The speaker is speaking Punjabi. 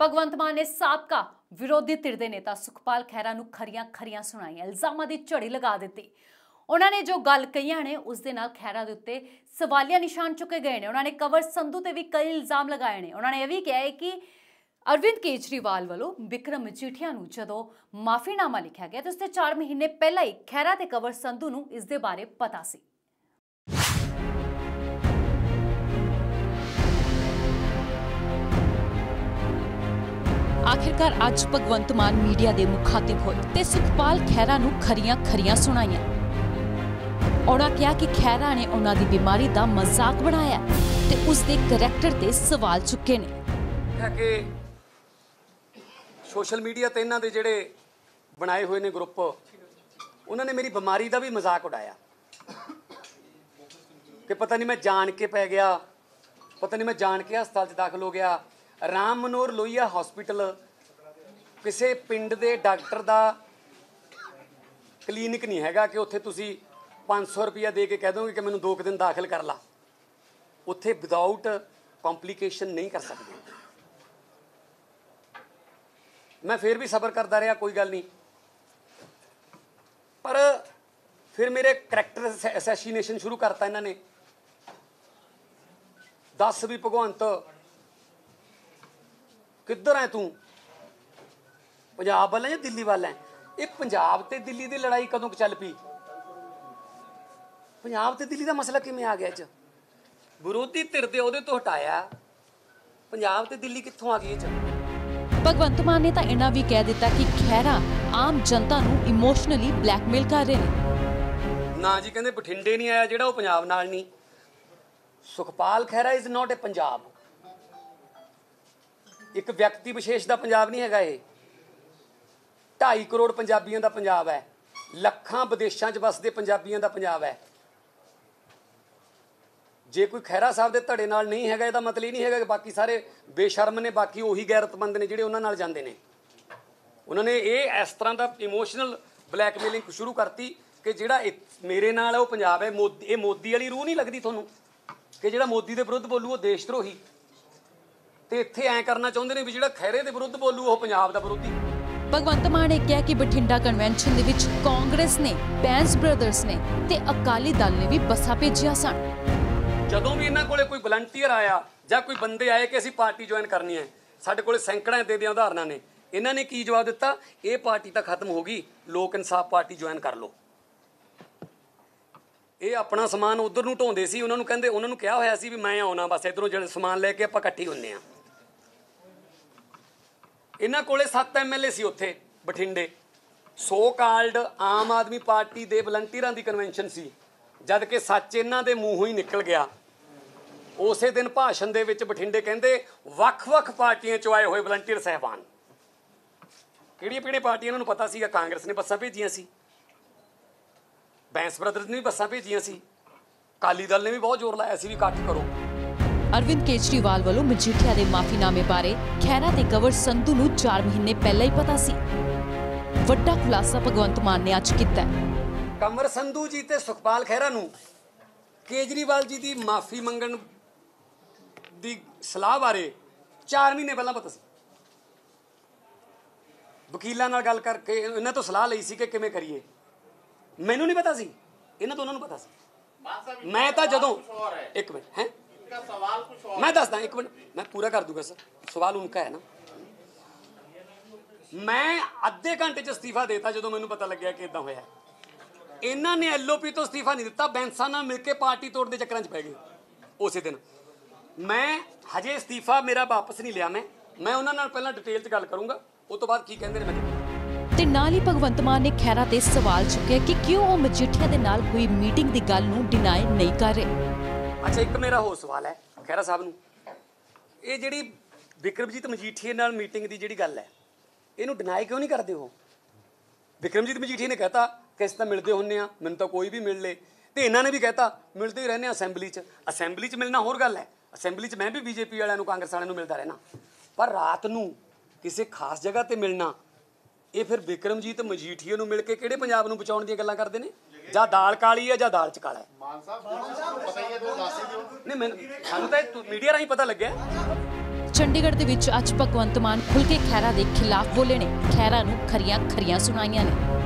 ਭਗਵੰਤ ਮਾਨ ਨੇ ਸਾਬਕਾ ਵਿਰੋਧੀ ਧਿਰ ਦੇ ਨੇਤਾ ਸੁਖਪਾਲ ਖਹਿਰਾ ਨੂੰ ਖਰੀਆਂ ਖਰੀਆਂ ਸੁਣਾਈਆਂ, ਇਲਜ਼ਾਮਾਂ ਦੀ ਝੜੀ ਲਗਾ ਦਿੱਤੀ। ਉਹਨਾਂ ਨੇ ਜੋ ਗੱਲ ਕਹੀਆਂ ਨੇ, ਉਸ ਦੇ ਨਾਲ ਖਹਿਰਾ ਦੇ ਉੱਤੇ ਸਵਾਲੀਆ ਨਿਸ਼ਾਨ ਚੁੱਕੇ ਗਏ ਨੇ। ਉਹਨਾਂ ਨੇ ਕਵਰ ਸੰਧੂ ਤੇ ਵੀ ਕਈ ਇਲਜ਼ਾਮ ਲਗਾਏ ਨੇ। ਉਹਨਾਂ ਨੇ ਇਹ ਵੀ ਕਿਹਾ ਹੈ ਕਿ ਅਰਵਿੰਦ ਕੇਜਰੀਵਾਲ ਵੱਲੋਂ ਵਿਕਰਮ ਮਜੀਠੀਆ ਨੂੰ ਜਦੋਂ ਮਾਫੀਨਾਮਾ ਲਿਖਿਆ ਗਿਆ, ਤਾਂ ਉਸ ਤੇ 4 ਮਹੀਨੇ ਪਹਿਲਾਂ ਹੀ ਖਹਿਰਾ ਤੇ ਕਵਰ ਸੰਧੂ ਨੂੰ ਇਸ ਦੇ ਬਾਰੇ ਪਤਾ ਸੀ। ਆਖਿਰਕਾਰ ਅੱਜ ਭਗਵੰਤ ਮਾਨ ਮੀਡੀਆ ਦੇ ਮੁਖਾਤਿਬ ਹੋਏ ਤੇ ਸੁਖਪਾਲ ਖਹਿਰਾ ਨੂੰ ਖਰੀਆਂ ਖਰੀਆਂ ਸੁਣਾਈਆਂ। ਉਹਨਾਂ ਕਿਹਾ ਕਿ ਖਹਿਰਾ ਨੇ ਉਹਨਾਂ ਦੀ ਬਿਮਾਰੀ ਦਾ ਮਜ਼ਾਕ ਬਣਾਇਆ ਤੇ ਉਸ ਦੇ ਕਰੈਕਟਰ ਤੇ ਸਵਾਲ ਚੁੱਕੇ ਨੇ। ਕਿ ਸੋਸ਼ਲ ਮੀਡੀਆ ਤੇ ਇਹਨਾਂ ਦੇ ਜਿਹੜੇ ਬਣਾਏ ਹੋਏ ਨੇ ਗਰੁੱਪ, ਉਹਨਾਂ ਨੇ ਮੇਰੀ ਬਿਮਾਰੀ ਦਾ ਵੀ ਮਜ਼ਾਕ ਉਡਾਇਆ। ਕਿ ਪਤਾ ਨਹੀਂ ਮੈਂ ਜਾਣ ਕੇ ਪੈ ਗਿਆ, ਪਤਾ ਨਹੀਂ ਮੈਂ ਜਾਣ ਕੇ ਹਸਪਤਾਲ 'ਚ ਦਾਖਲ ਹੋ ਗਿਆ। ਰਾਮ ਮਨੋਰ ਲੋਹੀਆ ਹਸਪੀਟਲ ਕਿਸੇ ਪਿੰਡ ਦੇ ਡਾਕਟਰ ਦਾ ਕਲੀਨਿਕ ਨਹੀਂ ਹੈਗਾ ਕਿ ਉੱਥੇ ਤੁਸੀਂ 500 ਰੁਪਇਆ ਦੇ ਕੇ ਕਹਿ ਦੋਗੇ ਕਿ ਮੈਨੂੰ 2 ਕੁ ਦਿਨ ਦਾਖਲ ਕਰ ਲਾ। ਉੱਥੇ ਵਿਦਆਊਟ ਕੰਪਲਿਕੇਸ਼ਨ ਨਹੀਂ ਕਰ ਸਕਦੇ। ਮੈਂ ਫਿਰ ਵੀ ਸਬਰ ਕਰਦਾ ਰਿਹਾ, ਕੋਈ ਗੱਲ ਨਹੀਂ। ਪਰ ਫਿਰ ਮੇਰੇ ਕਰੈਕਟਰ ਅਸੈਸੀਨੇਸ਼ਨ ਸ਼ੁਰੂ ਕਰਤਾ ਇਹਨਾਂ ਨੇ। ਦੱਸ ਵੀ ਭਗਵੰਤ, ਕਿੱਧਰ ਹੈ ਤੂੰ? ਪੰਜਾਬ ਵੱਲ ਹੈ ਜਾਂ ਦਿੱਲੀ ਵੱਲ ਹੈ? ਇਹ ਪੰਜਾਬ ਤੇ ਦਿੱਲੀ ਦੀ ਲੜਾਈ ਕਦੋਂ ਕੁ ਚੱਲ ਪਈ? ਪੰਜਾਬ ਤੇ ਦਿੱਲੀ ਦਾ ਮਸਲਾ ਕਿਵੇਂ ਆ ਗਿਆ ਇਹ ਚ? ਵਿਰੋਧੀ ਧਿਰ ਦੇ ਉਹਦੇ ਤੋਂ ਹਟਾਇਆ। ਪੰਜਾਬ ਤੇ ਦਿੱਲੀ ਕਿੱਥੋਂ ਆ ਗਈ ਇਹ ਚ? ਭਗਵੰਤ ਮਾਨ ਨੇ ਤਾਂ ਇਹਨਾਂ ਵੀ ਕਹਿ ਦਿੱਤਾ ਕਿ ਖਹਿਰਾ ਆਮ ਜਨਤਾ ਨੂੰ ਇਮੋਸ਼ਨਲੀ ਬਲੈਕਮੇਲ ਕਰ ਰਹੇ ਨੇ। ਨਾ ਜੀ ਕਹਿੰਦੇ ਬਠਿੰਡੇ ਨਹੀਂ ਆਇਆ ਜਿਹੜਾ ਉਹ ਪੰਜਾਬ ਨਾਲ ਨਹੀਂ। Sukhpal Khaira is not a Punjab. ਇੱਕ ਵਿਅਕਤੀ ਵਿਸ਼ੇਸ਼ ਦਾ ਪੰਜਾਬ ਨਹੀਂ ਹੈਗਾ ਇਹ। 2.5 ਕਰੋੜ ਪੰਜਾਬੀਆਂ ਦਾ ਪੰਜਾਬ ਹੈ। ਲੱਖਾਂ ਵਿਦੇਸ਼ਾਂ 'ਚ ਵਸਦੇ ਪੰਜਾਬੀਆਂ ਦਾ ਪੰਜਾਬ ਹੈ। ਜੇ ਕੋਈ ਖਹਿਰਾ ਸਾਹਿਬ ਦੇ ਧੜੇ ਨਾਲ ਨਹੀਂ ਹੈਗਾ, ਇਹਦਾ ਮਤਲਬ ਇਹ ਨਹੀਂ ਹੈਗਾ ਕਿ ਬਾਕੀ ਸਾਰੇ ਬੇਸ਼ਰਮ ਨੇ, ਬਾਕੀ ਉਹੀ ਗੈਰਤਮੰਦ ਨੇ ਜਿਹੜੇ ਉਹਨਾਂ ਨਾਲ ਜਾਂਦੇ ਨੇ। ਉਹਨਾਂ ਨੇ ਇਹ ਇਸ ਤਰ੍ਹਾਂ ਦਾ ਇਮੋਸ਼ਨਲ ਬਲੈਕਮੇਲਿੰਗ ਸ਼ੁਰੂ ਕਰਤੀ ਕਿ ਜਿਹੜਾ ਇਹ- ਮੇਰੇ ਨਾਲ ਉਹ ਪੰਜਾਬ ਹੈ, ਮੋਦੀ, ਇਹ ਮੋਦੀ ਵਾਲੀ ਰੂਹ ਨਹੀਂ ਲੱਗਦੀ ਤੁਹਾਨੂੰ ਕਿ ਜਿਹੜਾ ਮੋਦੀ ਦੇ ਵਿਰੁੱਧ ਬੋਲੂ, ਉਹ ਦੇਸ਼ ਧਰੋਹੀ ਤੇ ਇੱਥੇ ਐਂ ਕਰਨਾ ਚਾਹੁੰਦੇ ਨੇ ਵੀ ਜਿਹੜਾ ਖੈਰੇ ਦੇ ਵਿਰੁੱਧ ਬੋਲੂ, ਉਹ ਪੰਜਾਬ ਦਾ ਵਿਰੋਧੀ। ਭਗਵੰਤ ਮਾਨ ਨੇ ਕਿਹਾ ਕਿ ਬਠਿੰਡਾ ਕਨਵੈਨਸ਼ਨ ਦੇ ਵਿੱਚ ਕਾਂਗਰਸ ਨੇ ਬੈਂਸ ਬ੍ਰਦਰਸ ਨੇ ਤੇ ਅਕਾਲੀ ਦਲ ਨੇ ਵੀ ਬੱਸਾਂ ਭੇਜੀਆਂ ਸਨ। ਜਦੋਂ ਵੀ ਇਹਨਾਂ ਕੋਲੇ ਕੋਈ ਵਲੰਟੀਅਰ ਆਇਆ ਜਾਂ ਕੋਈ ਬੰਦੇ ਆਏ ਕਿ ਅਸੀਂ ਪਾਰਟੀ ਜੁਆਇਨ ਕਰਨੀ ਹੈ, ਸਾਡੇ ਕੋਲੇ ਸੈਂਕੜਾਂ ਦੇ ਦੀਆਂ ਉਦਾਹਰਨਾਂ ਨੇ। ਇਹਨਾਂ ਨੇ ਕੀ ਜਵਾਬ ਦਿੱਤਾ? ਇਹ ਪਾਰਟੀ ਤਾਂ ਖਤਮ ਹੋ ਗਈ, ਲੋਕ ਇਨਸਾਫ ਪਾਰਟੀ ਜੁਆਇਨ ਕਰ ਲਓ। ਇਹ ਆਪਣਾ ਸਮਾਨ ਉਧਰ ਨੂੰ ਢੋਂਦੇ ਸੀ, ਉਹਨਾਂ ਨੂੰ ਕਹਿੰਦੇ, ਉਹਨਾਂ ਨੂੰ ਕਿਹਾ ਹੋਇਆ ਸੀ ਵੀ ਮੈਂ ਆਉਣਾ, ਬਸ ਇਧਰੋਂ ਜਿਹੜਾ ਸਮਾਨ ਲੈ ਕੇ ਆਪਾਂ ਇਕੱਠੇ ਹੁੰਨੇ ਆ ਇਹਨਾਂ ਕੋਲੇ 7 ਐਮਐਲਏ ਸੀ ਉੱਥੇ, ਬਠਿੰਡੇ। So called Aam Aadmi party ਦੇ ਵਲੰਟੀਅਰਾਂ ਦੀ ਕਨਵੈਨਸ਼ਨ ਸੀ। ਜਦ ਕਿ ਸੱਚ ਇਹਨਾਂ ਦੇ ਮੂੰਹੋਂ ਹੀ ਨਿਕਲ ਗਿਆ। ਉਸੇ ਦਿਨ ਭਾਸ਼ਣ ਦੇ ਵਿੱਚ ਬਠਿੰਡੇ ਕਹਿੰਦੇ ਵੱਖ-ਵੱਖ ਪਾਰਟੀਆਂ ਚੋਂ ਆਏ ਹੋਏ ਵਲੰਟੀਅਰ ਸਹਿਬਾਨ। ਕਿਹੜੀਆਂ ਕਿਹੜੀਆਂ ਪਾਰਟੀਆਂ ਇਹਨਾਂ ਨੂੰ ਪਤਾ ਸੀਗਾ? ਕਾਂਗਰਸ ਨੇ ਬੱਸਾਂ ਭੇਜੀਆਂ ਸੀ। ਬੈਂਸ ਬ੍ਰਦਰਜ਼ ਨੇ ਵੀ ਬੱਸਾਂ ਭੇਜੀਆਂ ਸੀ। ਕਾਲੀ ਦਲ ਨੇ ਵੀ ਬਹੁਤ ਜ਼ੋਰ ਲਾਇਆ ਸੀ ਵੀ ਇਕੱਠ ਕਰੋ। ਅਰਵਿੰਦ ਕੇਜਰੀਵਾਲ ਵੱਲੋਂ ਮਜੀਠੀਆ ਦੇ ਮਾਫੀਨਾਮੇ ਬਾਰੇ ਖਹਿਰਾ ਤੇ ਕਵਰ ਸੰਧੂ ਨੂੰ 4 ਮਹੀਨੇ ਪਹਿਲਾਂ ਹੀ ਪਤਾ ਸੀ। ਵੱਡਾ ਖੁਲਾਸਾ ਭਗਵੰਤ ਮਾਨ ਨੇ ਅੱਜ ਕੀਤਾ ਹੈ। ਕਮਰ ਸੰਧੂ ਜੀ ਤੇ ਸੁਖਪਾਲ ਖਹਿਰਾ ਨੂੰ ਕੇਜਰੀਵਾਲ ਜੀ ਦੀ ਮਾਫੀ ਮੰਗਣ ਦੀ ਸਲਾਹ ਬਾਰੇ 4 ਮਹੀਨੇ ਪਹਿਲਾਂ ਪਤਾ ਸੀ। ਵਕੀਲਾਂ ਨਾਲ ਗੱਲ ਕਰਕੇ ਇਹਨਾਂ ਤੋਂ ਸਲਾਹ ਲਈ ਸੀ ਕਿ ਕਿਵੇਂ ਕਰੀਏ। ਮੈਨੂੰ ਨਹੀਂ ਪਤਾ ਸੀ। ਇਹਨਾਂ ਦੋਨਾਂ ਨੂੰ ਪਤਾ ਸੀ। ਮੈਂ ਤਾਂ ਜਦੋਂ ਇੱਕ ਮਿੰਟ ਹੈ? ਮੈਂ ਦੱਸਦਾ ਇੱਕ ਮਿੰਟ ਮੈਂ ਪੂਰਾ ਕਰ ਦੂੰਗਾ ਸਰ ਸਵਾਲ ਉਨਕਾ ਹੈ ਨਾ ਮੈਂ ਅੱਧੇ ਘੰਟੇ ਚ ਅਸਤੀਫਾ ਦੇਤਾ ਜਦੋਂ ਮੈਨੂੰ ਪਤਾ ਲੱਗਿਆ ਕਿ ਇਦਾਂ ਹੋਇਆ ਇਹਨਾਂ ਨੇ ਐਲਓਪੀ ਤੋਂ ਅਸਤੀਫਾ ਨਹੀਂ ਦਿੱਤਾ ਬੈਂਸਾ ਨਾਲ ਮਿਲ ਕੇ ਪਾਰਟੀ ਤੋੜ ਦੇ ਚੱਕਰਾਂ 'ਚ ਪੈ ਗਏ ਉਸੇ ਦਿਨ ਮੈਂ ਹਜੇ ਅਸਤੀਫਾ ਮੇਰਾ ਵਾਪਸ ਨਹੀਂ ਲਿਆ ਮੈਂ ਮੈਂ ਉਹਨਾਂ ਨਾਲ ਪਹਿਲਾਂ ਡਿਟੇਲ 'ਚ ਗੱਲ ਕਰੂੰਗਾ ਉਸ ਤੋਂ ਬਾਅਦ ਕੀ ਕਹਿੰਦੇ ਨੇ ਮੈਂ ਦੇਖਾਂਗਾ। ਤੇ ਨਾਲ ਹੀ ਭਗਵੰਤ ਮਾਨ ਨੇ ਖਹਿਰਾ ਤੇ ਸਵਾਲ ਚੁੱਕਿਆ ਕਿ ਕਿਉਂ ਉਹ ਮਜੀਠੀਆ ਦੇ ਨਾਲ ਹੋਈ ਮੀਟਿੰਗ ਦੀ ਗੱਲ ਨੂੰ ਡਿਨਾਈ ਨਹੀਂ ਕਰ ਰਹੇ ਅੱਛਾ, ਇੱਕ ਮੇਰਾ ਹੋਰ ਸਵਾਲ ਹੈ, ਖਹਿਰਾ ਸਾਹਿਬ ਨੂੰ। ਇਹ ਜਿਹੜੀ ਵਿਕਰਮਜੀਤ ਮਜੀਠੀਏ ਨਾਲ ਮੀਟਿੰਗ ਦੀ ਜਿਹੜੀ ਗੱਲ ਹੈ, ਇਹਨੂੰ ਡਿਨਾਈ ਕਿਉਂ ਨਹੀਂ ਕਰਦੇ ਹੋ ਵਿਕਰਮਜੀਤ ਮਜੀਠੀਏ ਨੇ ਕਹਤਾ ਕਿ ਅਸੀਂ ਤਾਂ ਮਿਲਦੇ ਹੁੰਨੇ ਆ? ਮੈਨੂੰ ਤਾਂ ਕੋਈ ਵੀ ਮਿਲ ਲੇ। ਤੇ ਇਹਨਾਂ ਨੇ ਵੀ ਕਹਤਾ, ਮਿਲਦੇ ਹੀ ਰਹਿੰਦੇ ਆ ਅਸੈਂਬਲੀ 'ਚ। ਅਸੈਂਬਲੀ 'ਚ ਮਿਲਣਾ ਹੋਰ ਗੱਲ ਹੈ। ਅਸੈਂਬਲੀ 'ਚ ਮੈਂ ਵੀ ਬੀਜੇਪੀ ਵਾਲਿਆਂ ਨੂੰ ਕਾਂਗਰਸ ਵਾਲਿਆਂ ਨੂੰ ਮਿਲਦਾ ਰਹਿਣਾ। ਪਰ ਰਾਤ ਨੂੰ ਕਿਸੇ ਖਾਸ ਜਗ੍ਹਾ ਤੇ ਮਿਲਣਾ ਇਹ ਫਿਰ ਵਿਕਰਮਜੀਤ ਮਜੀਠੀਏ ਨੂੰ ਮਿਲ ਕੇ ਕਿਹੜੇ ਪੰਜਾਬ ਨੂੰ ਬਚਾਉਣ ਦੀਆਂ ਗੱਲਾਂ ਕਰਦੇ ਨੇ? ਜਾਂ ਦਾਲ ਕਾਲੀ ਹੈ ਜਾਂ ਦਾਲ ਚ ਕਾਲਾ ਹੈ? ਮਾਨ ਸਾਹਿਬ ਤੁਹਾਨੂੰ ਪਤਾ ਹੀ ਹੈ ਤੁਸੀਂ ਦੱਸ ਹੀ ਦਿਓ। ਨਹੀਂ ਮੈਨੂੰ ਸਾਨੂੰ ਤਾਂ ਮੀਡੀਆ ਰਾਹੀਂ ਪਤਾ ਲੱਗਿਆ। ਚੰਡੀਗੜ੍ਹ ਦੇ ਵਿੱਚ ਅੱਜ ਭਗਵੰਤ ਮਾਨ ਖੁੱਲ੍ਹ ਕੇ ਖਹਿਰਾ ਦੇ ਖਿਲਾਫ ਬੋਲੇ ਨੇ। ਖਹਿਰਾ ਨੂੰ ਖਰੀਆਂ ਖਰੀਆਂ ਸੁਣਾਈਆਂ ਨੇ।